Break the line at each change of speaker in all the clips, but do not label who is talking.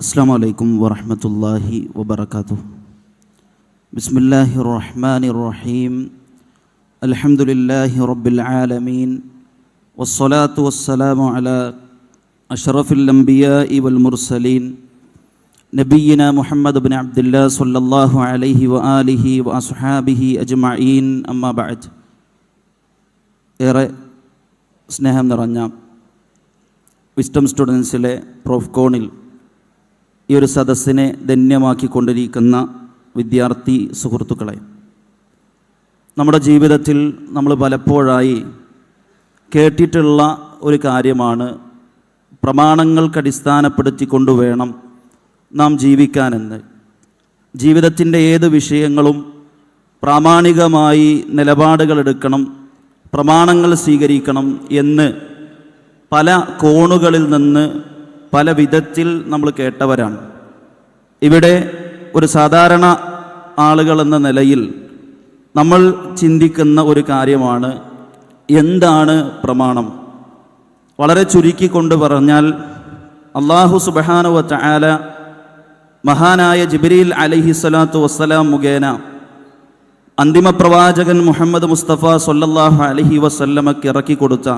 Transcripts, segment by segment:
السلام عليكم ورحمة الله وبركاته بسم الله الرحمن الرحيم الحمد لله رب العالمين والصلاة والسلام على أشرف الأنبياء والمرسلين نبينا محمد بن عبد الله صلى الله عليه وآله وأصحابه أجمعين أما بعد ഏറെ സ്നേഹം നിറഞ്ഞ വിസ്റ്റം സ്റ്റുഡൻസിലെ പ്രോഫ്കോണിൽ ഈ ഒരു സദസ്സിനെ ധന്യമാക്കിക്കൊണ്ടിരിക്കുന്ന വിദ്യാർത്ഥി സുഹൃത്തുക്കളെ നമ്മുടെ ജീവിതത്തിൽ നമ്മൾ പലപ്പോഴായി കേട്ടിട്ടുള്ള ഒരു കാര്യമാണ് പ്രമാണങ്ങൾക്കടിസ്ഥാനപ്പെടുത്തിക്കൊണ്ട് വേണം നാം ജീവിക്കാനെന്ന്. ജീവിതത്തിന്റെ ഏത് വിഷയങ്ങളും പ്രാമാണികമായി നിലപാടുകൾ എടുക്കണം പ്രമാണങ്ങൾ സ്വീകരിക്കണം എന്ന് പല കോണുകളിൽ നിന്ന് പല വിധത്തിൽ നമ്മൾ കേട്ടവരാണ്. ഇവിടെ ഒരു സാധാരണ ആളുകൾ എന്ന നിലയിൽ നമ്മൾ ചിന്തിക്കുന്ന ഒരു കാര്യമാണ് എന്താണ് പ്രമാണം? വളരെ ചുരുക്കിക്കൊണ്ട് പറഞ്ഞാൽ അള്ളാഹു സുബഹാനുവ ചായാല മഹാനായ ജിബിരിൽ അലഹിസ്വലാത്തു വസ്സലാം മുഖേന അന്തിമ പ്രവാചകൻ മുഹമ്മദ് മുസ്തഫ സൊല്ലാഹു അലഹി വസല്ലമക്ക് ഇറക്കി കൊടുത്ത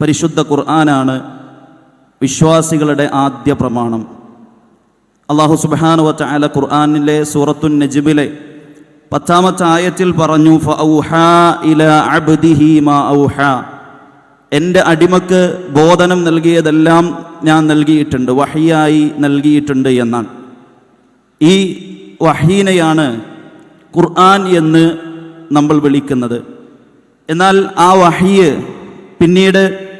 പരിശുദ്ധ ഖുർആനാണ് വിശ്വാസികളുടെ ആദ്യ പ്രമാണം. അള്ളാഹു സുബാനുവറ്റ അല ഖുർആാനിലെ സൂറത്തുൻ നജിബിലെ പത്താമത്തെ ആയത്തിൽ പറഞ്ഞു എന്റെ അടിമക്ക് ബോധനം നൽകിയതെല്ലാം ഞാൻ നൽകിയിട്ടുണ്ട് വഹിയായി നൽകിയിട്ടുണ്ട് എന്നാണ്. ഈ വഹീനയാണ് ഖുർആൻ എന്ന് നമ്മൾ വിളിക്കുന്നത്. എന്നാൽ ആ വഹിയ് പിന്നീട്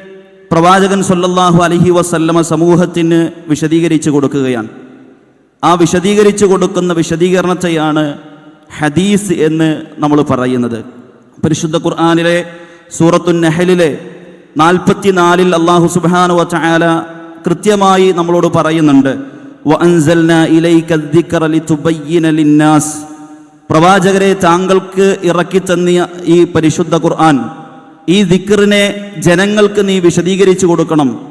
പ്രവാചകൻ സൊല്ലാഹു അലഹി വസല്ലമ സമൂഹത്തിന് വിശദീകരിച്ചു കൊടുക്കുകയാണ്. ആ വിശദീകരിച്ചു കൊടുക്കുന്ന വിശദീകരണത്തെയാണ് ഹദീസ് എന്ന് നമ്മൾ പറയുന്നത്. പരിശുദ്ധ ഖുർആാനിലെ സൂറത്തു നെഹലിലെ നാൽപ്പത്തിനാലിൽ അള്ളാഹു സുബാന കൃത്യമായി നമ്മളോട് പറയുന്നുണ്ട്. പ്രവാചകരെ താങ്കൾക്ക് ഇറക്കി തന്നിയ ഈ പരിശുദ്ധ ഖുർആൻ ഈ ദിക്കറിനെ ജനങ്ങൾക്ക് നീ വിശദീകരിച്ചു കൊടുക്കണം.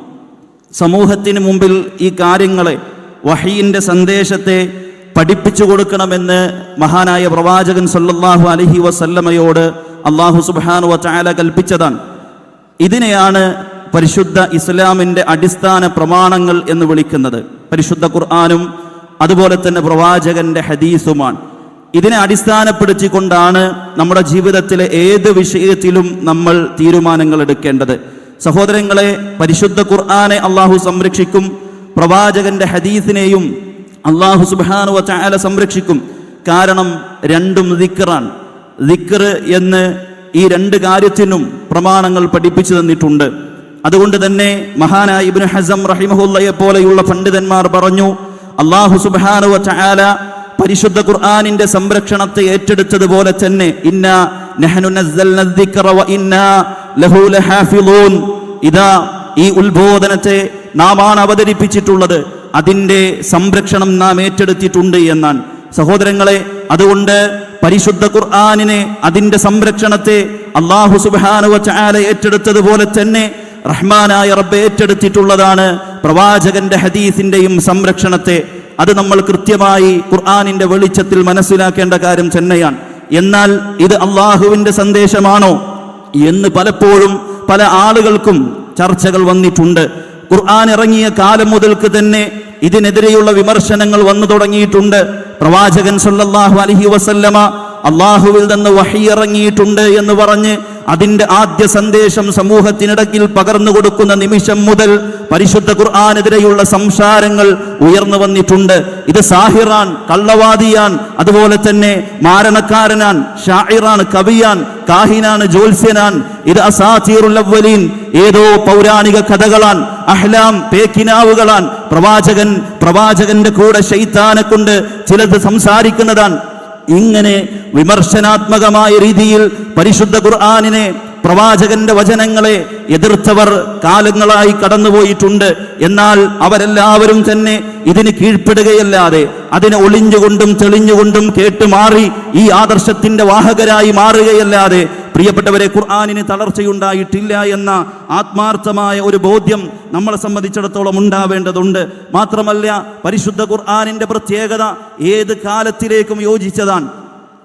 സമൂഹത്തിന് മുമ്പിൽ ഈ കാര്യങ്ങളെ വഹീന്റെ സന്ദേശത്തെ പഠിപ്പിച്ചു കൊടുക്കണമെന്ന് മഹാനായ പ്രവാചകൻ സല്ലാഹു അലഹി വസല്ലമയോട് അള്ളാഹു സുബാനു വചാല കൽപ്പിച്ചതാണ്. ഇതിനെയാണ് പരിശുദ്ധ ഇസ്ലാമിന്റെ അടിസ്ഥാന പ്രമാണങ്ങൾ എന്ന് വിളിക്കുന്നത്. പരിശുദ്ധ ഖുർആാനും അതുപോലെ തന്നെ പ്രവാചകന്റെ ഹദീസുമാണ്. ഇതിനെ അടിസ്ഥാനപ്പെടുത്തിക്കൊണ്ടാണ് നമ്മുടെ ജീവിതത്തിലെ ഏത് വിഷയത്തിലും നമ്മൾ തീരുമാനങ്ങൾ എടുക്കേണ്ടത്. സഹോദരങ്ങളെ പരിശുദ്ധ ഖുർആാനെ അള്ളാഹു സംരക്ഷിക്കും പ്രവാചകന്റെ ഹദീസിനെയും അള്ളാഹു സുബാനു ചാല സംരക്ഷിക്കും. കാരണം രണ്ടും ദിക്കറാണ് ദിക്കർ എന്ന് ഈ രണ്ട് കാര്യത്തിനും പ്രമാണങ്ങൾ പഠിപ്പിച്ചു തന്നിട്ടുണ്ട്. അതുകൊണ്ട് തന്നെ മഹാനായ ഇബ്നു ഹസം റഹിമഹുല്ലയെ പോലെയുള്ള പണ്ഡിതന്മാർ പറഞ്ഞു അള്ളാഹു സുബാനു ചാല പരിശുദ്ധ ഖുർആാനിന്റെ സംരക്ഷണത്തെ ഏറ്റെടുത്തതുപോലെ തന്നെ ഇന്ന ഇതാ ഈ ഉത്ബോധനത്തെ നാം ആണ് അവതരിപ്പിച്ചിട്ടുള്ളത്. അതിന്റെ സംരക്ഷണം നാം ഏറ്റെടുത്തിട്ടുണ്ട് എന്നാണ്. സഹോദരങ്ങളെ അതുകൊണ്ട് പരിശുദ്ധ ഖുർആാനിനെ അതിന്റെ സംരക്ഷണത്തെ അള്ളാഹു സുബാനുവ ചാല ഏറ്റെടുത്തതുപോലെ തന്നെ റഹ്മാനായ റബ്ബ് ഏറ്റെടുത്തിട്ടുള്ളതാണ് പ്രവാചകന്റെ ഹദീസിന്റെയും സംരക്ഷണത്തെ. അത് നമ്മൾ കൃത്യമായി ഖുർആാനിന്റെ വെളിച്ചത്തിൽ മനസ്സിലാക്കേണ്ട കാര്യം തന്നെയാണ്. എന്നാൽ ഇത് അള്ളാഹുവിന്റെ സന്ദേശമാണോ എന്ന് പലപ്പോഴും പല ആളുകൾക്കും ചർച്ചകൾ വന്നിട്ടുണ്ട്. ഖുർആൻ ഇറങ്ങിയ കാലം മുതൽക്ക് തന്നെ ഇതിനെതിരെയുള്ള വിമർശനങ്ങൾ വന്നു തുടങ്ങിയിട്ടുണ്ട്. പ്രവാചകൻ സല്ലാഹു അലഹി വസല്ലമ അള്ളാഹുവിൽ നിന്ന് വഹിയിറങ്ങിയിട്ടുണ്ട് എന്ന് പറഞ്ഞ് അതിന്റെ ആദ്യ സന്ദേശം സമൂഹത്തിനിടയ്ക്കിൽ പകർന്നു കൊടുക്കുന്ന നിമിഷം മുതൽ പരിശുദ്ധ ഖുർആാനെതിരെയുള്ള സംസാരങ്ങൾ ഉയർന്നു വന്നിട്ടുണ്ട്. ഇത് സാഹിറാൻ കള്ളവാദിയാൻ അതുപോലെ തന്നെ മാരണക്കാരനാൻ ഷാഹിറാൻ കവിയാൻ കാഹിനാണ് ജോത്സ്യനാൻ ഇത് അസാതീറുൽ അവ്വലീൻ ഏതോ പൗരാണിക കഥകളാൻ അഹ്ലാം പേക്കിനാവുകളാൻ പ്രവാചകൻ പ്രവാചകന്റെ കൂടെ ശൈത്താനെ കൊണ്ട് ചിലത് സംസാരിക്കുന്നതാണ് ഇങ്ങനെ വിമർശനാത്മകമായ രീതിയിൽ പരിശുദ്ധ ഖുർആാനിനെ പ്രവാചകന്റെ വചനങ്ങളെ എതിർത്തവർ കാലങ്ങളായി കടന്നുപോയിട്ടുണ്ട്. എന്നാൽ അവരെല്ലാവരും തന്നെ ഇതിന് കീഴ്പ്പെടുകയല്ലാതെ അതിനെ ഒളിഞ്ഞുകൊണ്ടും തെളിഞ്ഞുകൊണ്ടും കേട്ടുമാറി ഈ ആദർശത്തിന്റെ വാഹകരായി മാറുകയല്ലാതെ പ്രിയപ്പെട്ടവരെ ഖുർആാനിന് തളർച്ചയുണ്ടായിട്ടില്ല എന്ന ആത്മാർത്ഥമായ ഒരു ബോധ്യം നമ്മളെ സംബന്ധിച്ചിടത്തോളം ഉണ്ടാവേണ്ടതുണ്ട്. മാത്രമല്ല പരിശുദ്ധ ഖുർആാനിന്റെ പ്രത്യേകത ഏത് കാലത്തിലേക്കും യോജിച്ചതാണ്.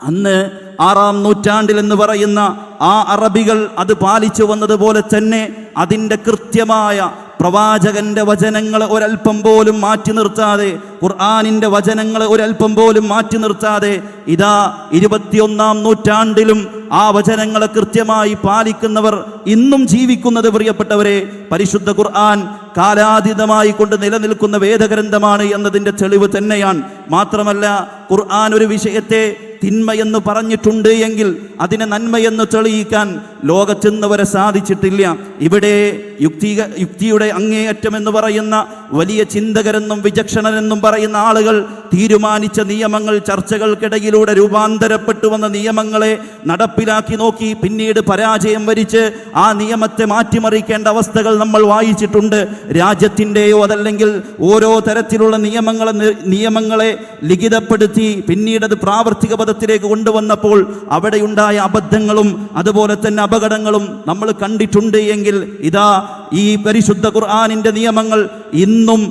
അന്ന് ആറാം നൂറ്റാണ്ടിൽ എന്ന് പറയുന്ന ആ അറബികൾ അത് പാലിച്ചു വന്നതുപോലെ തന്നെ അതിന്റെ കൃത്യമായ പ്രവാചകന്റെ വചനങ്ങൾ ഒരൽപ്പം പോലും മാറ്റി നിർത്താതെ ഖുർആാനിന്റെ വചനങ്ങൾ ഒരൽപ്പം പോലും മാറ്റി നിർത്താതെ ഇതാ ഇരുപത്തിയൊന്നാം നൂറ്റാണ്ടിലും ആ വചനങ്ങളെ കൃത്യമായി പാലിക്കുന്നവർ ഇന്നും ജീവിക്കുന്നത് പ്രിയപ്പെട്ടവരെ പരിശുദ്ധ ഖുർആൻ കാലാതീതമായി കൊണ്ട് നിലനിൽക്കുന്ന വേദഗ്രന്ഥമാണ് എന്നതിന്റെ തെളിവ് തന്നെയാണ്. മാത്രമല്ല ഖുർആൻ ഒരു വിഷയത്തെ തിന്മയെന്ന് പറഞ്ഞിട്ടുണ്ട് എങ്കിൽ അതിനെ നന്മയെന്ന് തെളിയിക്കാൻ ലോകത്തെന്നവരെ വരെ സാധിച്ചിട്ടില്ല. ഇവിടെ യുക്തി യുക്തിയുടെ അങ്ങേയറ്റം എന്ന് പറയുന്ന വലിയ ചിന്തകരെന്നും വിചക്ഷണരെന്നും പറയുന്ന ആളുകൾ തീരുമാനിച്ച നിയമങ്ങൾ ചർച്ചകൾക്കിടയിലൂടെ രൂപാന്തരപ്പെട്ടു വന്ന നിയമങ്ങളെ നടപ്പിലാക്കി നോക്കി പിന്നീട് പരാജയം വരിച്ച് ആ നിയമത്തെ മാറ്റിമറിക്കേണ്ട അവസ്ഥകൾ നമ്മൾ വായിച്ചിട്ടുണ്ട്. രാജ്യത്തിന്റെയോ അതല്ലെങ്കിൽ ഓരോ തരത്തിലുള്ള നിയമങ്ങളെ നിയമങ്ങളെ ലിഖിതപ്പെടുത്തി പിന്നീട് അത് പ്രാവർത്തിക പദത്തിലേക്ക് കൊണ്ടുവന്നപ്പോൾ അവിടെയുണ്ടായ അബദ്ധങ്ങളും അതുപോലെ തന്നെ അപകടങ്ങളും നമ്മൾ കണ്ടിട്ടുണ്ട് എങ്കിൽ ഇതാ ഈ പരിശുദ്ധ ഖുർആാനിന്റെ നിയമങ്ങൾ ഇന്നും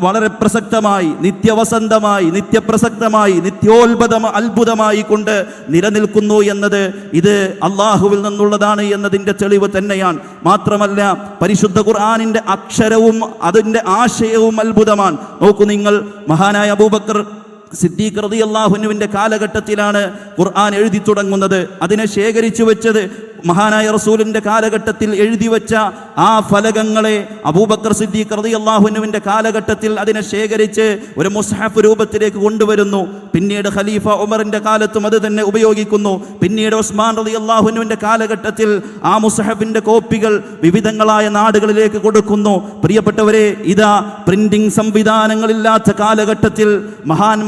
വളരെ പ്രസക്തമായി നിത്യവസന്തമായി നിത്യപ്രസക്തമായി നിത്യോത്ഭുതം അത്ഭുതമായി കൊണ്ട് നിലനിൽക്കുന്നു എന്നത് ഇത് അള്ളാഹുവിൽ നിന്നുള്ളതാണ് എന്നതിന്റെ തെളിവ് തന്നെയാണ്. മാത്രമല്ല പരിശുദ്ധ ഖുർആാനിന്റെ അക്ഷരവും അതിന്റെ ആശയവും അത്ഭുതമാണ്. നോക്കൂ നിങ്ങൾ മഹാനായ അബൂബക്കർ സിദ്ദീഖ് റതി അള്ളാഹുനുവിന്റെ കാലഘട്ടത്തിലാണ് ഖുർആൻ എഴുതി തുടങ്ങുന്നത്. അതിനെ ശേഖരിച്ചു വെച്ചത് മഹാനായ റസൂലിന്റെ കാലഘട്ടത്തിൽ എഴുതി വെച്ച ആ ഫലകങ്ങളെ അബൂബക്കർ സിദ്ദീഖ് റതി അള്ളാഹുനുവിന്റെ കാലഘട്ടത്തിൽ അതിനെ ശേഖരിച്ച് ഒരു മുസ്ഹാഫ് രൂപത്തിലേക്ക് കൊണ്ടുവരുന്നു. പിന്നീട് ഖലീഫ ഉമറിന്റെ കാലത്തും അത് തന്നെ ഉപയോഗിക്കുന്നു. പിന്നീട് ഉസ്മാൻ റതി അള്ളാഹുനുവിന്റെ കാലഘട്ടത്തിൽ ആ മുസ്ഹഫിന്റെ കോപ്പികൾ വിവിധങ്ങളായ നാടുകളിലേക്ക് കൊടുക്കുന്നു. പ്രിയപ്പെട്ടവരെ ഇതാ പ്രിന്റിംഗ് സംവിധാനങ്ങളില്ലാത്ത കാലഘട്ടത്തിൽ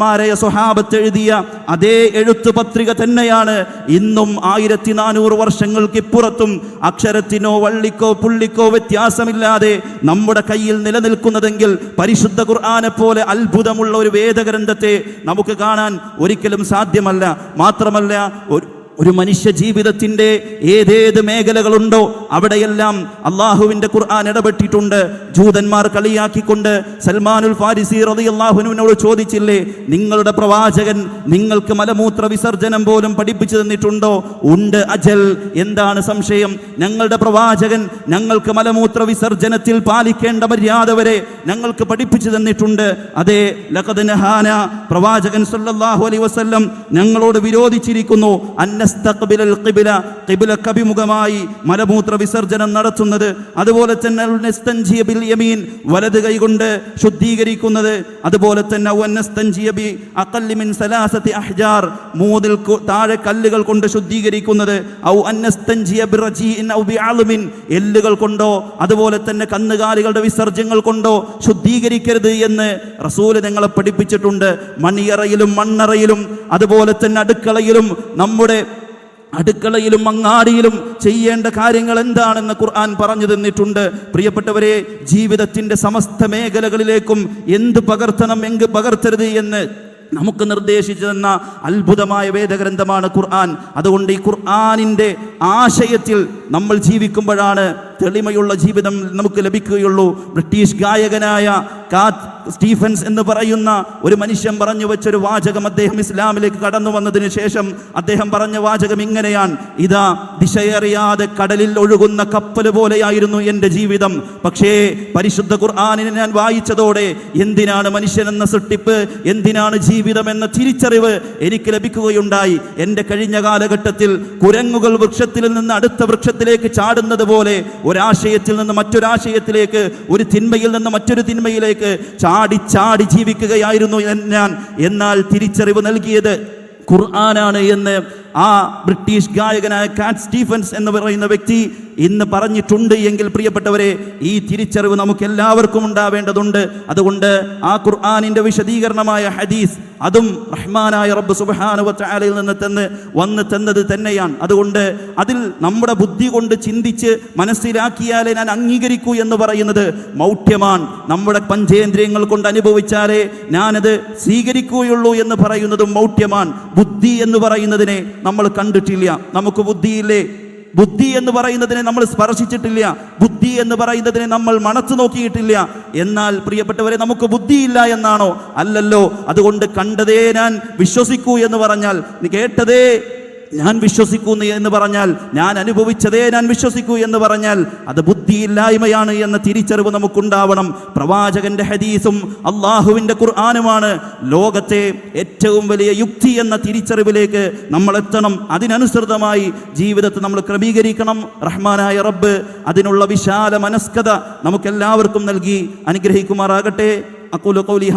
മഹാന്മാരായ സ്വഹാബത്ത് എഴുതിയ അതേ എഴുത്തു പത്രിക തന്നെയാണ്. ഇന്നും ആയിരത്തി നാനൂറ് വർഷങ്ങൾക്ക് ഇപ്പുറത്തും അക്ഷരത്തിനോ വള്ളിക്കോ പുള്ളിക്കോ വ്യത്യാസമില്ലാതെ നമ്മുടെ കയ്യിൽ നിലനിൽക്കുന്നതെങ്കിൽ പരിശുദ്ധ ഖുർആനെ പോലെ അത്ഭുതമുള്ള ഒരു വേദഗ്രന്ഥത്തെ നമുക്ക് കാണാൻ ഒരിക്കലും സാധ്യമല്ല. മാത്രമല്ല ഒരു ഒരു മനുഷ്യ ജീവിതത്തിന്റെ ഏതേത് മേഖലകളുണ്ടോ അവിടെയെല്ലാം അള്ളാഹുവിന്റെ ഖുർആൻ ഇടപെട്ടിട്ടുണ്ട്. ജൂതന്മാർ കളിയാക്കിക്കൊണ്ട് സൽമാനുൽ ഫാരിസി റതി അള്ളാഹുവിനോട് ചോദിച്ചില്ലേ നിങ്ങളുടെ പ്രവാചകൻ നിങ്ങൾക്ക് മലമൂത്ര വിസർജനം പോലും പഠിപ്പിച്ചു തന്നിട്ടുണ്ടോ? ഉണ്ട് അജൽ. എന്താണ് സംശയം? ഞങ്ങളുടെ പ്രവാചകൻ ഞങ്ങൾക്ക് മലമൂത്ര വിസർജനത്തിൽ പാലിക്കേണ്ട മര്യാദ വരെ ഞങ്ങൾക്ക് പഠിപ്പിച്ചു തന്നിട്ടുണ്ട്. അതെ ലഖദ് നഹാന പ്രവാചകൻ സല്ലല്ലാഹു അലൈഹി വസല്ലം ഞങ്ങളോട് വിരോധിച്ചിരിക്കുന്നു. അന്നസ്തഖ്ബിലൽ അഭിമുഖമായി മലമൂത്ര വിസർജനം നടത്തുന്നത്. അതുപോലെ തന്നെ യമീൻ വലത് കൈകൊണ്ട് ശുദ്ധീകരിക്കുന്നത്. അതുപോലെ തന്നെ വന്നസ്തൻജിയ ബി അഖല്ലി മിൻ സലാസതി അഹ്ജാർ മൂന്നിൽ താഴെ കല്ലുകൾ കൊണ്ട് ശുദ്ധീകരിക്കുന്നത്. ഔ അന്നസ്തൻജിയ ബിറജീഇൻ ഔ ബി അലമിൻ എല്ലുകൾ കൊണ്ടോ അതുപോലെ തന്നെ കന്നുകാലികളുടെ വിസർജ്യങ്ങൾ കൊണ്ടോ ശുദ്ധീകരിക്കരുത് എന്ന് റസൂൽ ഞങ്ങളെ പഠിപ്പിച്ചിട്ടുണ്ട്. മണിയറയിലും മണ്ണറയിലും അതുപോലെ തന്നെ അടുക്കളയിലും നമ്മുടെ അടുക്കളയിലും അങ്ങാടിയിലും ചെയ്യേണ്ട കാര്യങ്ങൾ എന്താണെന്ന് ഖുർആൻ പറഞ്ഞു തന്നിട്ടുണ്ട്. പ്രിയപ്പെട്ടവരെ ജീവിതത്തിന്റെ സമസ്ത മേഖലകളിലേക്കും എന്ത് പകർത്തണം എങ്ക് പകർത്തരുത് എന്ന് നമുക്ക് നിർദ്ദേശിച്ചു തന്ന അത്ഭുതമായ വേദഗ്രന്ഥമാണ് ഖുർആൻ. അതുകൊണ്ട് ഈ ഖുർആനിന്റെ ആശയത്തിൽ നമ്മൾ ജീവിക്കുമ്പോഴാണ് തെളിമയുള്ള ജീവിതം നമുക്ക് ലഭിക്കുകയുള്ളൂ. ബ്രിട്ടീഷ് ഗായകനായ കാത്ത് സ്റ്റീഫൻസ് എന്ന് പറയുന്ന ഒരു മനുഷ്യൻ പറഞ്ഞു വെച്ചൊരു വാചകം അദ്ദേഹം ഇസ്ലാമിലേക്ക് കടന്നു വന്നതിന് ശേഷം അദ്ദേഹം പറഞ്ഞ വാചകം ഇങ്ങനെയാണ്. ഇതാ ദിശയറിയാതെ കടലിൽ ഒഴുകുന്ന കപ്പൽ പോലെയായിരുന്നു എന്റെ ജീവിതം. പക്ഷേ പരിശുദ്ധ ഖുർആാനിനെ ഞാൻ വായിച്ചതോടെ എന്തിനാണ് മനുഷ്യൻ എന്ന സൃഷ്ടിപ്പ് എന്തിനാണ് ജീവിതം എന്ന തിരിച്ചറിവ് എനിക്ക് ലഭിക്കുകയുണ്ടായി. എന്റെ കഴിഞ്ഞ കാലഘട്ടത്തിൽ കുരങ്ങുകൾ വൃക്ഷത്തിൽ നിന്ന് അടുത്ത വൃക്ഷത്തിലേക്ക് ചാടുന്നത് പോലെ ഒരാശയത്തിൽ നിന്ന് മറ്റൊരാശയത്തിലേക്ക് ഒരു തിന്മയിൽ നിന്ന് മറ്റൊരു തിന്മയിലേക്ക് ചാടി ചാടി ജീവിക്കുകയായിരുന്നു ഞാൻ. എന്നാൽ തിരിച്ചറിവ് നൽകിയത് ഖുർആനാണ് എന്ന് ആ ബ്രിട്ടീഷ് ഗായകനായ കാറ്റ് സ്റ്റീഫൻസ് എന്ന് പറയുന്ന വ്യക്തി ഇന്ന് പറഞ്ഞിട്ടുണ്ട് എങ്കിൽ പ്രിയപ്പെട്ടവരെ ഈ തിരിച്ചറിവ് നമുക്ക് എല്ലാവർക്കും ഉണ്ടാവേണ്ടതുണ്ട്. അതുകൊണ്ട് ആ ഖുർആാനിന്റെ വിശദീകരണമായ ഹദീസ് അതും റഹ്മാനായ റബ്ബ് സുബ്ഹാനഹു തആലയിൽ നിന്ന് തന്ന് വന്ന് തന്നത് തന്നെയാണ്. അതുകൊണ്ട് അതിൽ നമ്മുടെ ബുദ്ധി കൊണ്ട് ചിന്തിച്ച് മനസ്സിലാക്കിയാലേ ഞാൻ അംഗീകരിക്കൂ എന്ന് പറയുന്നത് മൗഢ്യമാണ്. നമ്മുടെ പഞ്ചേന്ദ്രിയങ്ങൾ കൊണ്ട് അനുഭവിച്ചാലേ ഞാനത് സ്വീകരിക്കുകയുള്ളൂ എന്ന് പറയുന്നതും മൗഢ്യമാണ്. ബുദ്ധി എന്ന് പറയുന്നതിനെ നമ്മൾ കണ്ടിട്ടില്ല. നമുക്ക് ബുദ്ധിയില്ലേ? ബുദ്ധി എന്ന് പറയുന്നതിനെ നമ്മൾ സ്പർശിച്ചിട്ടില്ല. ബുദ്ധി എന്ന് പറയുന്നതിനെ നമ്മൾ മണച്ചു നോക്കിയിട്ടില്ല. എന്നാൽ പ്രിയപ്പെട്ടവരെ നമുക്ക് ബുദ്ധിയില്ല എന്നാണോ? അല്ലല്ലോ. അതുകൊണ്ട് കണ്ടതേ ഞാൻ വിശ്വസിക്കൂ എന്ന് പറഞ്ഞാൽ നീ കേട്ടതേ ഞാൻ വിശ്വസിക്കുന്നു എന്ന് പറഞ്ഞാൽ ഞാൻ അനുഭവിച്ചതേ ഞാൻ വിശ്വസിക്കൂ എന്ന് പറഞ്ഞാൽ അത് ബുദ്ധിയില്ലായ്മയാണ് എന്ന തിരിച്ചറിവ് നമുക്കുണ്ടാവണം. പ്രവാചകന്റെ ഹദീസും അള്ളാഹുവിന്റെ ഖുർആാനുമാണ് ലോകത്തെ ഏറ്റവും വലിയ യുക്തി എന്ന തിരിച്ചറിവിലേക്ക് നമ്മൾ എത്തണം. അതിനനുസൃതമായി ജീവിതത്തെ നമ്മൾ ക്രമീകരിക്കണം. റഹ്മാനായ റബ്ബ് അതിനുള്ള വിശാല മനസ്കത നമുക്കെല്ലാവർക്കും നൽകി അനുഗ്രഹിക്കുമാറാകട്ടെ. അക്കുലു കൗലി